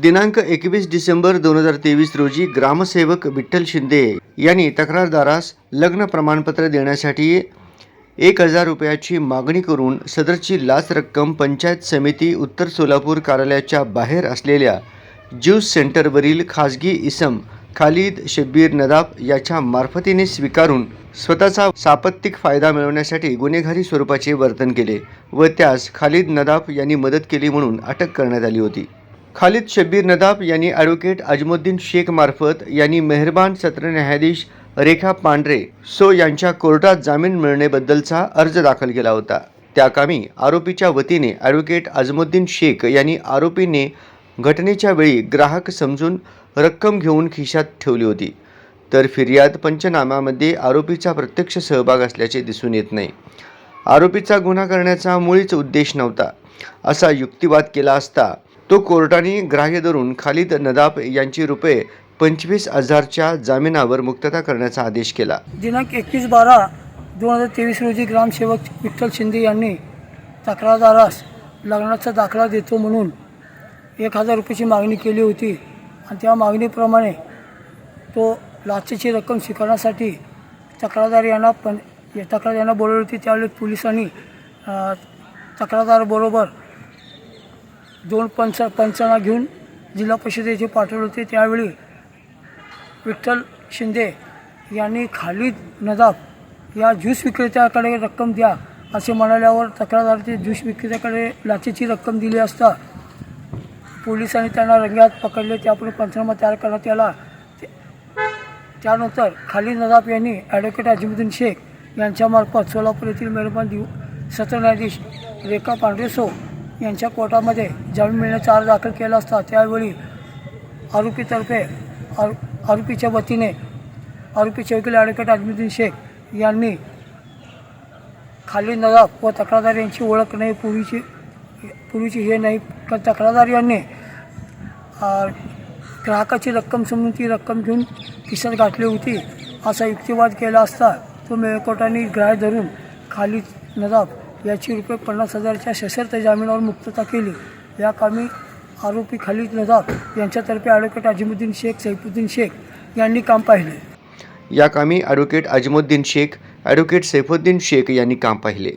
दिनांक एकवीस डिसेंबर दोन हजार तेवीस रोजी ग्रामसेवक विठ्ठल शिंदे यांनी तक्रारदारास लग्न प्रमाणपत्र देण्यासाठी एक हजार रुपयाची मागणी करून सदरची लाच रक्कम पंचायत समिती उत्तर सोलापूर कार्यालयाच्या बाहेर असलेल्या ज्यूस सेंटरवरील खाजगी इसम खालिद शब्बीर नदाब याच्या मार्फतीने स्वीकारून स्वतःचा सापत्तिक फायदा मिळवण्यासाठी गुन्हेगारी स्वरूपाचे वर्तन केले व त्यास खालिद नदाब यांनी मदत केली म्हणून अटक करण्यात आली होती. खालिद शब्बीर नदाब यांनी ॲडव्होकेट अजमुद्दीन शेख मार्फत यांनी मेहरबान सत्र न्यायाधीश रेखा पांढरे सो यांच्या कोर्टात जामीन मिळणेबद्दलचा अर्ज दाखल केला होता. त्याकामी आरोपीच्या वतीने ॲडव्होकेट अजमुद्दीन शेख यांनी आरोपीने घटनेच्या वेळी ग्राहक समजून रक्कम घेऊन खिशात ठेवली होती. तर फिर्याद पंचनाम्यामध्ये आरोपीचा प्रत्यक्ष सहभाग असल्याचे दिसून येत नाही. आरोपीचा गुन्हा करण्याचा मुळीच उद्देश नव्हता. असा युक्तिवाद केला असता तो कोर्टाने ग्राह्य धरून खालिद नदाब यांची रुपये पंचवीस हजारच्या जामिनावर मुक्तता करण्याचा आदेश केला. दिनांक एकवीस बारा दोन हजार तेवीस रोजी ग्रामसेवक विठ्ठल शिंदे यांनी तक्रारदारास लग्नाचा दाखला देतो म्हणून एक हजार रुपयाची मागणी केली होती. आणि त्या मागणीप्रमाणे तो लाचेची रक्कम स्वीकारण्यासाठी तक्रारदार यांना पण तक्रार यांना बोलवली होती. त्यावेळी पोलिसांनी अ, तक्रारदाराबरोबर दोन पंच पंचांना घेऊन जिल्हा परिषदेचे पाठवले होते. त्यावेळी विठ्ठल शिंदे यांनी खालीद नदाफ या ज्यूस विक्रेत्याकडे रक्कम द्या असे म्हणाल्यावर तक्रारदाराचे ज्यूस विक्रेत्याकडे लाचेची रक्कम दिली असता पोलिसांनी त्यांना रंग्यात पकडले. त्यापुढे पंचनामा तयार करण्यात आला. त्यानंतर खालीद नदाफ यांनी ॲडव्होकेट अजिमुद्दीन शेख यांच्यामार्फत सोलापूर येथील मेहरबान दिव सत्र न्यायाधीश रेखा पांढरेसो यांच्या कोर्टामध्ये जामीन मिळण्याचा अर्ज दाखल केला असता त्यावेळी आरोपीतर्फे आरो आरोपीच्या वतीने आरोपीचे वकील ॲडव्होकेट अजमुद्दीन शेख यांनी खाली नदाब व तक्रारदार यांची ओळख नाही पूर्वीची पूर्वीची हे नाही तर तक्रारदार यांनी ग्राहकाची रक्कम समजून ती रक्कम घेऊन खिशात गाठली होती. असा युक्तिवाद केला असता तो मेळकोटाने ग्राह्य धरून खाली नदाब याची रुपये पन्नास हजारच्या सशर्त जामिनावर मुक्तता केली. या कामी आरोपी खालिद नदाब यांच्यातर्फे ॲडव्होकेट अजिमुद्दीन शेख सैफुद्दीन शेख यांनी काम पाहिले. या कामी ॲडव्होकेट अजमुद्दीन शेख ॲडव्होकेट सैफुद्दीन शेख यांनी काम पाहिले.